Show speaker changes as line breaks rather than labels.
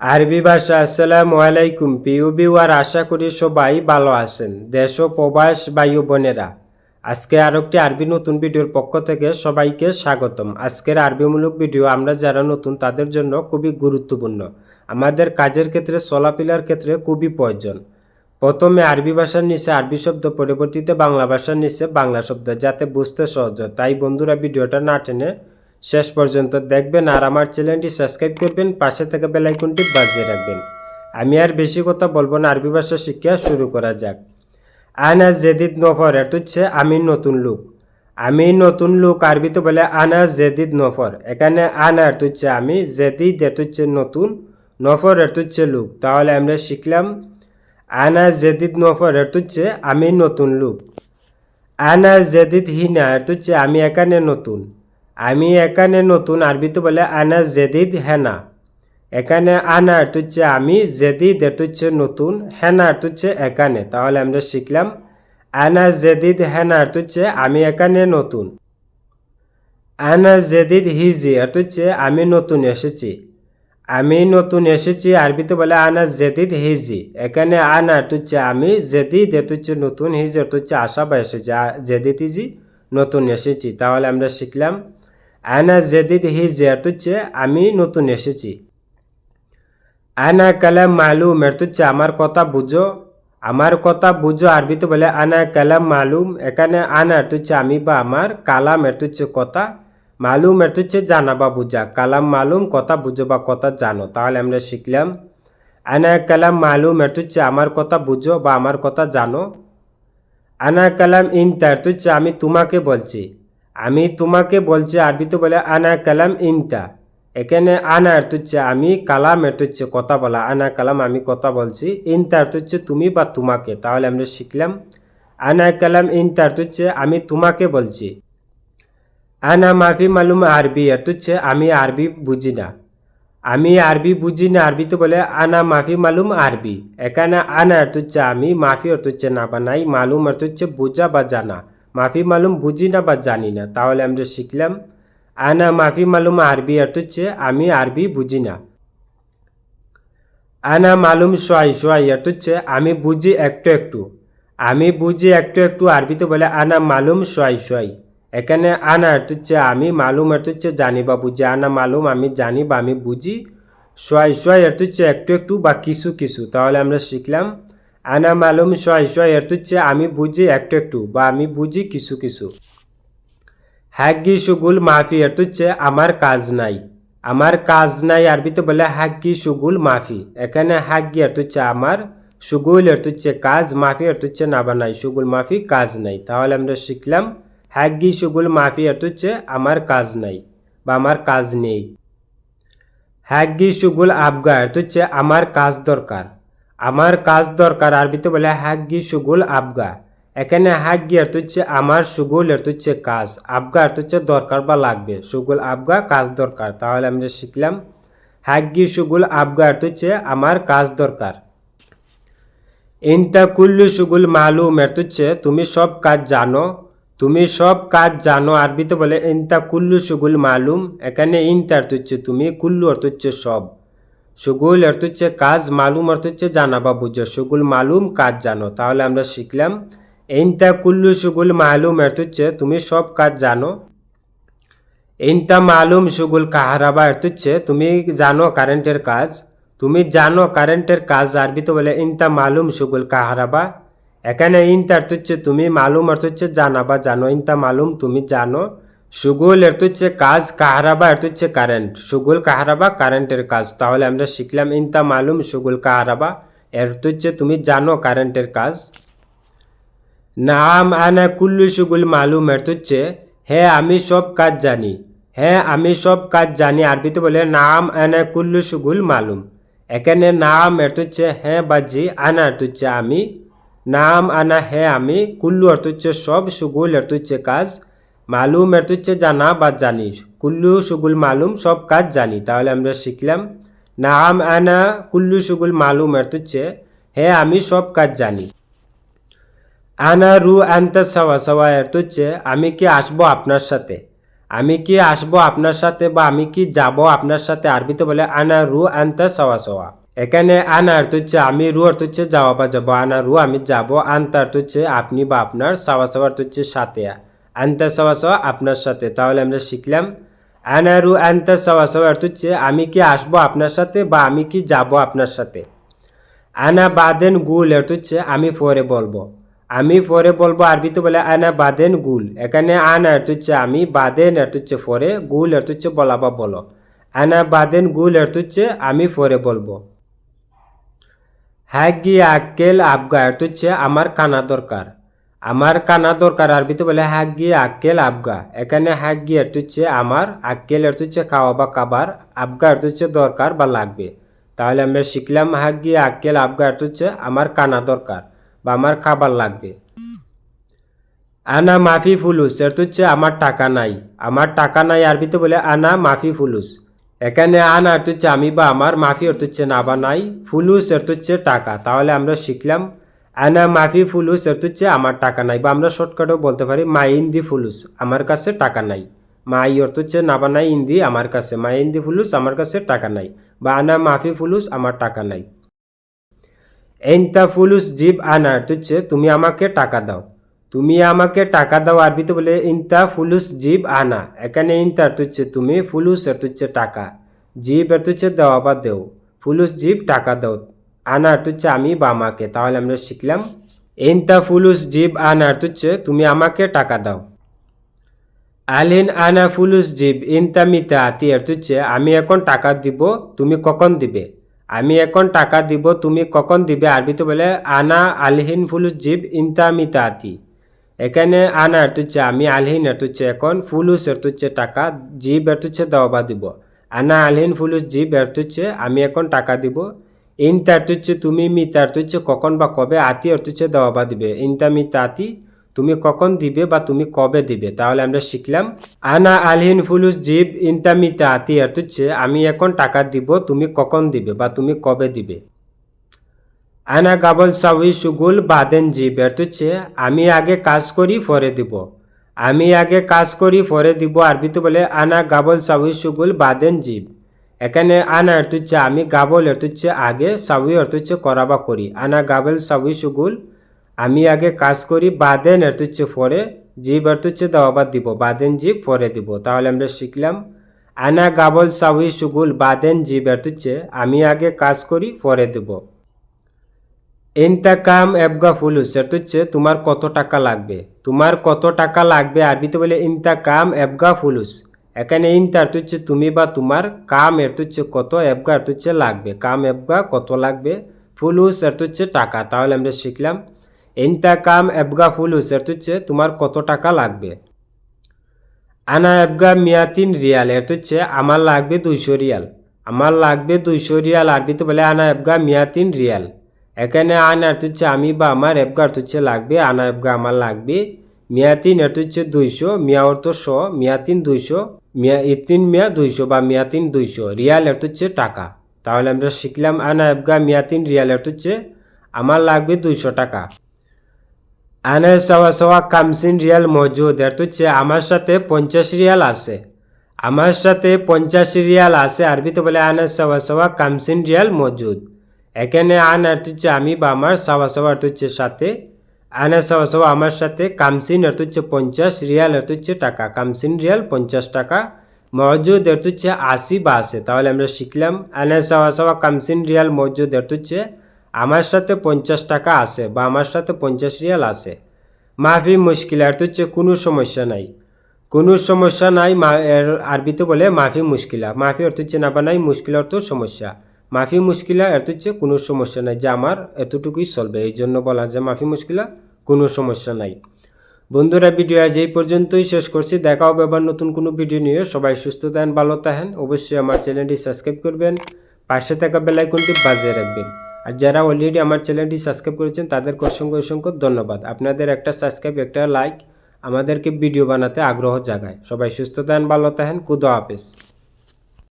আরবি ভাষা, আসসালামু আলাইকুম প্রিয় বিওয়ার আশা করি সবাই ভালো আছেন, দেশ ও প্রবাস বায়ু বোনেরা। আজকে আর একটি আরবি নতুন ভিডিওর পক্ষ থেকে সবাইকে স্বাগতম। আজকের আরবিমূলক ভিডিও আমরা যারা নতুন তাদের জন্য খুবই গুরুত্বপূর্ণ। আমাদের কাজের ক্ষেত্রে, চলাফেরার ক্ষেত্রে খুবই প্রয়োজন। প্রথমে আরবি ভাষার নিচে আরবি শব্দ, পরবর্তীতে বাংলা ভাষার নিচে বাংলা শব্দ, যাতে বুঝতে সহজ তাই বন্ধুরা, ভিডিওটা না টেনে শেষ পর্যন্ত দেখবেন আর আমার চ্যানেলটি সাবস্ক্রাইব করবেন, পাশে থেকে বেলাইকনটি বাজিয়ে রাখবেন। আমি আর বেশি কথা বলব না, আরবি ভাষা শিক্ষা শুরু করা যাক। আনা জেদিদ নফর, এটা হচ্ছে আমি নতুন লোক। আমি নতুন লোক আরবিতে বলে আনা জেদিদ নফর। এখানে আনা এটা হচ্ছে আমি, জেদিদ এটা হচ্ছে নতুন, নফর এটা হচ্ছে লোক। তাহলে আমরা শিখলাম আনা জেদিদ নফর এটা হচ্ছে আমি নতুন লোক। আনা জেদিদ হিনা এটা হচ্ছে আমি এখানে নতুন। আমি এখানে নতুন আরবিতে বলে আনা জেদিদ হেনা। এখানে আনা হচ্ছে আমি, জেদিদ হচ্ছে নতুন, হেনা হচ্ছে এখানে। তাহলে আমরা শিখলাম আনা জেদিদ হেনা হচ্ছে আমি এখানে নতুন। আনা জেদিদ হিজি হচ্ছে আমি নতুন এসেছি। আমি নতুন এসেছি আরবিতে বলে আনা জেদিদ হিজি। এখানে আনা হচ্ছে আমি, জেদিদ হচ্ছে নতুন, হিজি হচ্ছে আশা বা এসেছি। জেদিদ হিজি, নতুন এসেছি। তাহলে আমরা শিখলাম আনা জেদিদ হিজি এটা হচ্ছে আমি নতুন এসেছি। আনা কালাম মালুম এর হচ্ছে আমার কথা বুঝো। আমার কথা বুঝো আরবিতে বলে, আনা কালাম মালুম, এখানে আনা এর হচ্ছে আমি বা আমার, কালাম এর হচ্ছে কথা, মালুম এর জানা বা বুঝা। কালাম মালুম, কথা বুঝো বা কথা জানো, তাহলে আমরা শিখলাম। আনা কালাম মালুম এর আমার কথা বুঝো বা আমার কথা জানো। আনা কালাম ইনতা এর হচ্ছে আমি তোমাকে বলছি। আমি তোমাকে বলছি আরবিতে বলে, আনা কালাম ইনতা। এখানে আনা এর হচ্ছে, আমি কালাম এর হচ্ছে, কথা বলা। আনা কালাম আমি কথা বলছি, ইনতা এর হচ্ছে, তুমি বা তোমাকে। তাহলে আমরা শিখলাম, আনা কালাম ইনতা এর হচ্ছে, আমি তোমাকে বলছি। আনা মাফি মালুম আরবি এর হচ্ছে, আমি আরবি বুঝি না। আমি আরবি বুঝি না। আরবিতে বলে, আনা মাফি মালুম আরবি। এখানে আনা এর হচ্ছে, আমি মাফি অর্থ হচ্ছে, না বা নাই মালুম অর্থ হচ্ছে, বোঝা বা জানা। মাফি মালুম বুঝি না বা জানি না, তাহলে আমরা শিখলাম। আনা মাফি মালুম আরবি অর্থ হচ্ছে আমি আরবি বুঝি না। আনা মালুম সোয়াই সোয়াই অর্থ হচ্ছে আমি বুঝি একটু একটু। আমি বুঝি একটু একটু আরবিতে বলে আনা মালুম সোয়াই সোয়াই। এখানে আনা অর্থ হচ্ছে আমি মালুম অর্থ হচ্ছে জানি বা বুঝি। আনা মালুম, আমি জানি বা আমি বুঝি। সোয়াই সোয়াই অর্থ হচ্ছে একটু একটু বা কিছু কিছু, তাহলে আমরা শিখলাম। আনা মালুম সোয়াই অর্থ হচ্ছে আমি বুঝি একটু একটু, বা আমি বুঝি কিছু কিছু। হ্যাগি সুগুল মাফি এর হচ্ছে আমার কাজ নাই। আমার কাজ নাই আরবিতে বলে হ্যাগি সুগুল মাফি। এখানে হ্যাগি এর হচ্ছে আমার সুগুল এর হচ্ছে কাজ, মাফি এর হচ্ছে না বা নাই, সুগুল মাফি কাজ নাই। তাহলে আমরা শিখলাম হ্যাগি সুগুল মাফি এর হচ্ছে আমার কাজ নাই বা আমার কাজ নেই। হ্যাগি সুগুল আবগা এর হচ্ছে আমার কাজ দরকার। আমার কাজ দরকার, আরবিতে বলে হ্যাগি সুগুল আবগা। এখানে হ্যাগি এর হচ্ছে আমার সুগুল এর হচ্ছে কাজ। আবগা এর হচ্ছে দরকার বা লাগবে। সুগুল আবগা, কাজ দরকার। তাহলে আমরা শিখলাম হ্যাগি সুগুল আবগা এর হচ্ছে আমার কাজ দরকার। ইনতা কুল্লু সুগুল মালুম এর হচ্ছে তুমি সব কাজ জানো। তুমি সব কাজ জানো, আরবিতে বলে ইনতা কুল্লু সুগুল মালুম। এখানে ইনতা অর্থ হচ্ছে তুমি, কুল্লু অর্থ হচ্ছে সব। সুগুল অর্থ হচ্ছে কাজ, মালুম অর্থ হচ্ছে জানা বা বুঝো। সুগুল, মালুম, কাজ জানো। তাহলে আমরা শিখলাম ইনতা কুল্লু সুগুল, মালুম অর্থ হচ্ছে তুমি সব কাজ জানো। ইনতা মালুম সুগুল কাহারাবা অর্থ হচ্ছে তুমি জানো কারেন্টের কাজ। তুমি জানো কারেন্টের কাজ, আরবিতে বলে ইনতা মালুম সুগুল কাহারাবা এখানে ইনতা অর্থ হচ্ছে তুমি, মালুম অর্থ হচ্ছে জানা বা জানো। ইনতা মালুম তুমি জানো। সুগুল অর্থ হচ্ছে কাজ কাহারাবা অর্থ হচ্ছে কারেন্ট সুগুল কাহারাবা কারেন্টের কাজ। তাহলে আমরা শিখলাম ইনতা মালুম সুগুল কাহারাবা। এর হচ্ছে তুমি জানো কারেন্টের কাজ। নাম আনা কুল্লু সুগুল মালুম এর হচ্ছে হ্যাঁ আমি সব কাজ জানি। হ্যাঁ আমি সব কাজ জানি। আরবিতে বলে, নাম আনা কুল্লু সুগুল মালুম। এখানে নাম এর হচ্ছে হ্যাঁ বাজি। আনা এর হচ্ছে, আমি। নাম আনা হ্যাঁ আমি। কুল্লু অর্থ হচ্ছে, সব সুগুল অর্থ হচ্ছে কাজ। মালুম এর হচ্ছে জানা বা জানি কুল্লু সুগুল মালুম সব কাজ জানি। তাহলে আমরা শিখলাম, নাম আনা কুল্লু সুগুল মালুম এর হচ্ছে আমি সব কাজ জানি। আনা রু আন্তা সাওয়া সাওয়া এর হচ্ছে আমি কি আসব আপনার সাথে? আমি কি আসব আপনার সাথে বা আমি কি যাব আপনার সাথে? আরবিতে বলে, আনা রু আনতা সওয়া সওয়া। এখানে আনা অর্থ হচ্ছে আমি রু অর্থ হচ্ছে যাওয়া বা যাব। আনা রু, আমি যাব, আনতা অর্থ হচ্ছে আপনি বা আপনার সাওয়া সাওয়া অর্থ হচ্ছে সাথে। আনতা সাওয়া আপনার সাথে। তাহলে আমরা শিখলাম আনা রু আনতা সাওয়া সাওয়া অর্থ হচ্ছে, আমি কি আসব আপনার সাথে বা আমি কি যাব আপনার সাথে। আনা বাদেন গুল অর্থ হচ্ছে, আমি পরে বলব। আমি পরে বলব আরবিতে বলে আনা বাদেন গুল। এখানে আনা অর্থ হচ্ছে, আমি বাদেন অর্থ হচ্ছে পরে, গুল অর্থ হচ্ছে বলা বা বলো। আনা বাদেন গুল অর্থ হচ্ছে, আমি পরে বলব। হ্যাগি আক্কেল আবগা অর্থ হচ্ছে, আমার কানা দরকার। আমার কানা দরকার আরবিতে বলে হ্যাগি আক্কেল আবগা। এখানে অর্থ হচ্ছে আমার, আক্কেল হচ্ছে খাওয়া বা খাবার, আবগা হচ্ছে দরকার বা লাগবে। তাহলে আমরা শিখলাম হাগি আক্কেল আবগা হচ্ছে আমার কানা দরকার বা আমার খাবার লাগবে। আনা মাফি ফুলুস অর্থ হচ্ছে আমার টাকা নাই। আমার টাকা নাই আরবিতে বলে আনা মাফি ফুলুস। এখানে আনা হচ্ছে আমি বা আমার, মাফি হচ্ছে না বা নাই। ফুলুস অর্থ হচ্ছে টাকা। তাহলে আমরা শিখলাম আনা মাফি ফুলুস অর্থ হচ্ছে আমার টাকা নাই, বা আমরা শর্টকাটেও বলতে পারি মাই ইন্দি ফুলুস আমার কাছে টাকা নাই। মাই অর্থ হচ্ছে না বা নাই ইন্দি আমার কাছে মাই ইন্দি ফুলুস আমার কাছে টাকা নাই, বা আনা মাফি ফুলুস আমার টাকা নাই। এনতা ফুলুস জিব আনা অর্থ হচ্ছে তুমি আমাকে টাকা দাও। তুমি আমাকে টাকা দাও আরবিতে বলে ইনতা ফুলুস জিব আনা। এখানে ইনতা হচ্ছে তুমি ফুলুস অর্থ হচ্ছে টাকা, জিব অর্থ হচ্ছে দেওয়া বা দেও। ফুলুস জিব টাকা দাও। আনা অর্থ হচ্ছে আমি বা আমাকে। তাহলে আমরা শিখলাম ইনতা ফুলুস জিব আনা অর্থ হচ্ছে তুমি আমাকে টাকা দাও। আলিন আনা ফুলুস জিব ইনতা মিতা আতি অর্থ হচ্ছে আমি এখন টাকা দিব, তুমি কখন দিবে? আমি এখন টাকা দিব, তুমি কখন দিবে? আরবিতে বলে, আনা আলহিন ফুলুস জিব ইনতা মিতা আতি। এখানে আনা অর্থ হচ্ছে আমি আলহিন অর্থ হচ্ছে এখন ফুলুস অর্থ হচ্ছে টাকা জিব অর্থ হচ্ছে দেওয়া বা দিব। আনা আলহিন ফুলুস জিব অর্থ হচ্ছে আমি এখন টাকা দিব ইনতা অর্থ হচ্ছে তুমি মিতা অর্থ হচ্ছে কখন বা কবে আতি অর্থ হচ্ছে দেওয়া বা দিবে ইনতা মিতা আতি তুমি কখন দিবে বা তুমি কবে দিবে তাহলে আমরা শিখলাম আনা আলহিন ফুলুস জিব ইনতা মিতা আতি অর্থ হচ্ছে আমি এখন টাকা দিব তুমি কখন দিবে বা তুমি কবে দিবে আনা গাবল সাউই সুগুল বাদেন জিব অর্থ আমি আগে কাজ করি পরে দিব আমি আগে কাজ করি পরে দিব আরবিতে বলে আনা গাবল সাউই সুগুল বাদেন জিব এখানে আনা অর্থ হচ্ছে আমি গাবল অর্থ হচ্ছে আগে সাউই অর্থ হচ্ছে করা। বা করি আনা গাবল সাউই সুগুল, আমি আগে কাজ করি বাদেন অর্থ হচ্ছে পরে জিব অর্থ হচ্ছে দেওয়া বা দিব, বাদেন জিব পরে দিব। তাহলে আমরা শিখলাম, আনা গাবল সাউই সুগুল, বাদেন জিব অর্থ হচ্ছে আমি আগে কাজ করি ফরে দেব। ইনতাকাম এবগা ফুলুস অর্থ হচ্ছে তোমার কত টাকা লাগবে? তোমার কত টাকা লাগবে? আরবিতে বলে ইনতা কাম এবগা ফুলুস। এখানে ইনতা অর্থ হচ্ছে তুমি বা তোমার, কাম অর্থ হচ্ছে কত এবগা অর্থ হচ্ছে লাগবে। কাম এবগা কত লাগবে? ফুলুস অর্থ হচ্ছে টাকা, তাহলে আমরা শিখলাম। ইনতা কাম এবগা ফুলুস অর্থ হচ্ছে তোমার কত টাকা লাগবে? আনা এবগা মিয়াতিন রিয়াল এর হচ্ছে আমার লাগবে দুইশো রিয়াল। আমার লাগবে দুইশো রিয়াল আরবিতে বলে আনা এবগা মিয়াতিন রিয়াল। এখানে আনা এর হচ্ছে আমি বা আমার অর্থ হচ্ছে লাগবে, আনা এবগা আমার লাগবে মিয়াতিন এর হচ্ছে দুইশো মিয়া অর্থ শ, মিয়াতিন দুইশো, মিয়া ইতিন মিয়া দুইশো বা মিয়াতিন দুইশো। রিয়াল এর হচ্ছে টাকা। তাহলে আমরা শিখলাম আনা এবগা মিয়াতিন রিয়াল এর হচ্ছে আমার লাগবে দুইশো টাকা। আনে সওয়া সওয়া কামসিন রিয়াল মজুদ এর হচ্ছে আমার সাথে পঞ্চাশ রিয়াল আছে। আমার সাথে পঞ্চাশ রিয়াল আছে। আরবিতে বলে আনে সওয়া সওয়া কামসিন রিয়াল মজুদ। এখানে আন অর্থ হচ্ছে আমি বা আমার সওয়া সওয়া হচ্ছে সাথে আনে সওয়া সওয়া আমার সাথে কামসিন অর্থ হচ্ছে পঞ্চাশ রিয়াল অর্থ হচ্ছে টাকা। কামসিন রিয়াল পঞ্চাশ টাকা, মজুদ অর্থ হচ্ছে আশি বা আছে তাহলে আমরা শিখলাম, আনে সওয়া সওয়া কামসিন রিয়াল, মজুদ অর্থ হচ্ছে আমার সাথে পঞ্চাশ টাকা আসে বা আমার সাথে পঞ্চাশ রিয়াল আসে মাফি মুশকিল অর্থ হচ্ছে কোনো সমস্যা নাই। কোনো সমস্যা নাই, মা এর আরবিতে বলে মাফি মুশকিলা। মাফি অর্থ হচ্ছে না নাই মুশকিল অর্থ সমস্যা। মাফি মুশকিলা অর্থ হচ্ছে কোনো সমস্যা নাই, যে আমার এতটুকুই চলবে। এই জন্য বলা যায় মাফি মুশকিলা কোনো সমস্যা নাই। বন্ধুরা ভিডিও আজ এই পর্যন্তই শেষ করছি। দেখা হবে আবার নতুন কোনো ভিডিও নিয়ে। সবাই সুস্থ থাকেন, ভালো থাকেন। অবশ্যই আমার চ্যানেলটি সাবস্ক্রাইব করবেন। পাশে থাকা বেলাইকনটি বাজিয়ে রাখবেন। আর যারা অলরেডি আমার চ্যানেলটি সাবস্ক্রাইব করেছেন, তাদেরকে অসংখ্য অসংখ্য ধন্যবাদ। আপনাদের একটা সাবস্ক্রাইব একটা লাইক আমাদেরকে ভিডিও বানাতে আগ্রহ জাগায়। সবাই সুস্থ থাকেন, ভালো থাকেন। কুদো হাফেজ।